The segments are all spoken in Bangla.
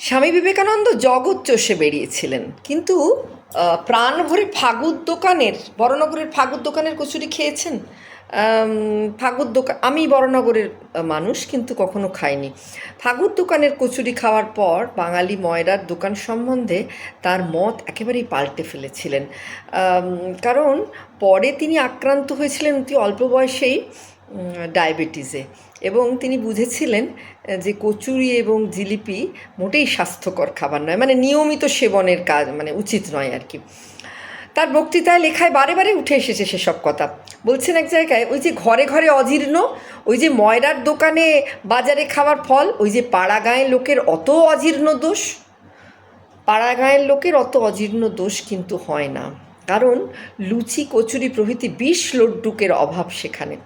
স্বামী বিবেকানন্দ জগৎ চষে বেরিয়েছিলেন। কিন্তু প্রাণ ভরে ফাগুর দোকানের বড়নগরের ফাগুর দোকানের কচুরি খেয়েছেন? ফাগুর দোকান আমি বড়নগরের আহ, মানুষ কিন্তু কখনো খাইনি। ফাগুর দোকানের কচুরি খাওয়ার পর বাঙালি ময়রার দোকান সম্বন্ধে তার মত একেবারেই পাল্টে ফেলেছিলেন। কারণ পরে তিনি আক্রান্ত হয়েছিলেন অতি অল্প বয়সেই। ডায়াবেটিসে এবং তিনি বুঝেছিলেন যে কচুরি এবং জিলিপি মোটেই স্বাস্থ্যকর খাবার নয় মানে নিয়মিত সেবনের কাজ মানে উচিত নয় আর কি। তার বক্তৃতায় লেখায় বারে বারে উঠে এসেছে সেসব কথা। বলছেন এক জায়গায়, ওই যে ঘরে ঘরে অজীর্ণ, ওই যে ময়রার দোকানে বাজারে খাওয়ার ফল, ওই যে পাড়া গাঁয়ের লোকের অত অজীর্ণ দোষ? পাড়া গাঁয়ের লোকের অত অজীর্ণ দোষ কিন্তু হয় না। কারণ লুচি, কচুরি প্রভৃতি বিষ লড্ডুকের অভাব সেখানে।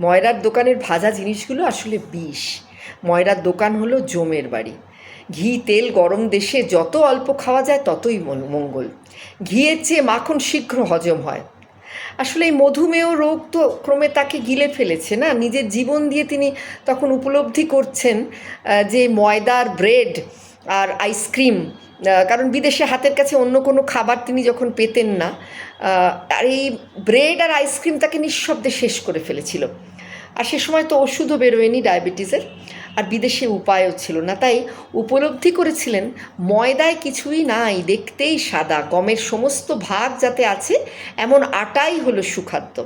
ময়রার দোকানের ভাজা জিনিসগুলো আসলে বিষ। ময়রার দোকান হলো জমের বাড়ি। ঘি, তেল, গরম দেশে যত অল্প খাওয়া যায় ততই মঙ্গল। ঘিয়ের চেয়ে মাখন শীঘ্র হজম হয়। আসলে এই মধুমেহ রোগ তো ক্রমে তাকে গিলে ফেলেছে না? নিজের জীবন দিয়ে তিনি তখন উপলব্ধি করছেন যে ময়দার ব্রেড আর আইসক্রিম কারণ বিদেশে হাতের কাছে অন্য কোনো খাবার তিনি যখন পেতেন না আর এই ব্রেড আর আইসক্রিম তাকে নিঃশব্দে শেষ করে ফেলেছিল। আর সে সময় তো ওষুধও বেরোয়নি ডায়াবেটিসের, আর বিদেশে উপায়ও ছিল না। তাই উপলব্ধি করেছিলেন, ময়দায় কিছুই নাই, দেখতেই সাদা, গমের সমস্ত ভাগ যাতে আছে, এমন আটাই হলো সুখাদ্য।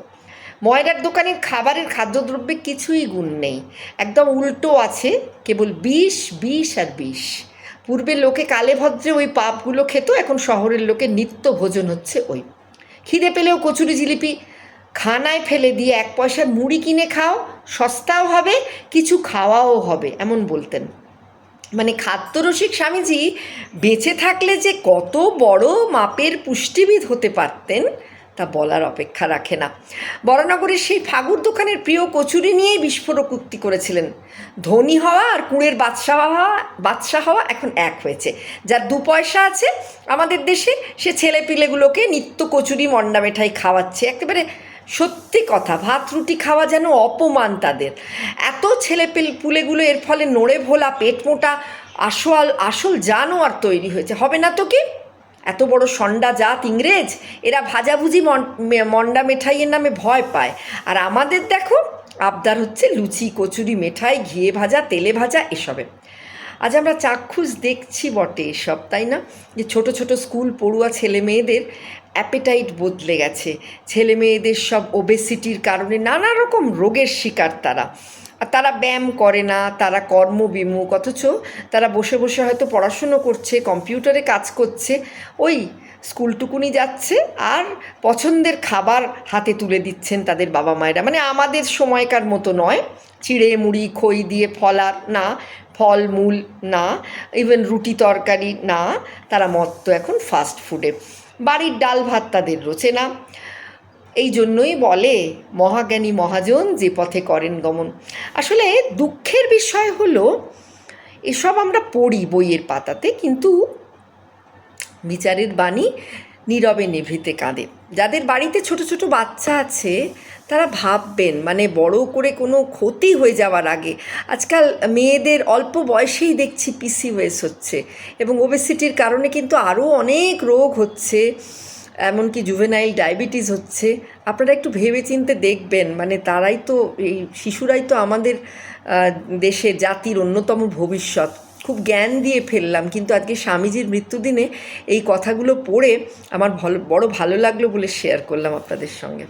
ময়দার দোকানের খাবারের খাদ্যদ্রব্যে কিছুই গুণ নেই, একদম উল্টো আছে, কেবল বিষ বিষ আর বিষ। পূর্বে লোকে কালে ভদ্রে ওই পাপগুলো খেত, এখন শহরের লোকে নিত্য ভোজন হচ্ছে ওই। খিদে পেলেও কচুরি জিলিপি খানায় ফেলে দিয়ে এক পয়সার মুড়ি কিনে খাও, সস্তাও হবে, কিছু খাওয়াও হবে, এমন বলতেন। মানে খাদ্যরসিক স্বামীজি বেঁচে থাকলে যে কত বড় মাপের পুষ্টিবিদ হতে পারতেন তা বলার অপেক্ষা রাখে না। বরানগরের সেই ফাগুর দোকানের প্রিয় কচুরি নিয়েই বিস্ফোরক উক্তি করেছিলেন। ধনী হওয়া আর কুঁড়ের বাদশাহ হওয়া বাদশাহ হওয়া এখন এক হয়েছে। যার দু পয়সা আছে আমাদের দেশে, সে ছেলে পিলেগুলোকে নিত্য কচুরি মন্ডা মেঠাই খাওয়াচ্ছে। একেবারে সত্যি কথা, ভাত, রুটি খাওয়া যেন অপমান তাদের। এত ছেলে পুলেগুলো এর ফলে নড়ে ভোলা পেট মোটা, আসল আসল জানোয়ার তৈরি হয়েছে। হবে না তো কি? এত বড় সন্ডা জাত ইংরেজ? এরা ভাজাভুজি মন- মন্ডা মেঠাইয়ের নামে ভয় পায়। আর আমাদের দেখো, আবদার হচ্ছে লুচি, কচুরি, মেঠাই, ঘিয়ে ভাজা, তেলে ভাজা, এসবে। আজ আমরা চাক্ষুষ দেখছি বটে এসব, তাই না? যে ছোট ছোট স্কুল পড়ুয়া ছেলে মেয়েদের অ্যাপেটাইট বদলে গেছে। ছেলে মেয়েদের সব ওবেসিটির কারণে নানা রকম রোগের শিকার তারা। তারা ব্যায়াম করে না, তারা কর্মবিমুখ, অথচ তারা বসে বসে হয়তো পড়াশুনো করছে, কম্পিউটারে কাজ করছে, ওই স্কুলটুকুনি যাচ্ছে আর পছন্দের খাবার হাতে তুলে দিচ্ছেন তাদের বাবা মায়েরা। মানে আমাদের সময়কার মতো নয়, চিড়ে মুড়ি, খই দিয়ে ফলার না, ফল, মূল না ইভেন রুটি তরকারি না, তারা মত্ত এখন ফাস্ট ফুডে বাড়ির ডাল ভাত তাদের রোচে না। এই জন্যই বলে, মহাজ্ঞানী মহাজন, যে পথে করেন গমন। আসলে দুঃখের বিষয় হলো, এসব আমরা পড়ি বইয়ের পাতাতে, কিন্তু বিচারের বাণী নীরবে নেভৃতে কাঁদে। যাদের বাড়িতে ছোট ছোট বাচ্চা আছে, তারা ভাববেন মানে বড় করে কোনো ক্ষতি হয়ে যাওয়ার আগে, আজকাল মেয়েদের অল্প বয়সেই দেখছি পিসিওএস হচ্ছে এবং ওবেসিটির কারণে কিন্তু আরও অনেক রোগ হচ্ছে। এমনকি জুভেনাইল ডায়াবেটিস হচ্ছে, আপনারা একটু ভেবে চিনতে দেখবেন মানে তারাই তো এই শিশুরাই তো আমাদের দেশে জাতির অন্যতম ভবিষ্যৎ। খুব জ্ঞান দিয়ে ফেললাম, কিন্তু আজকে স্বামীজির মৃত্যুদিনে এই কথাগুলো পড়ে আমার ভালো, বড় ভালো লাগল বলে শেয়ার করলাম আপনাদের সঙ্গে।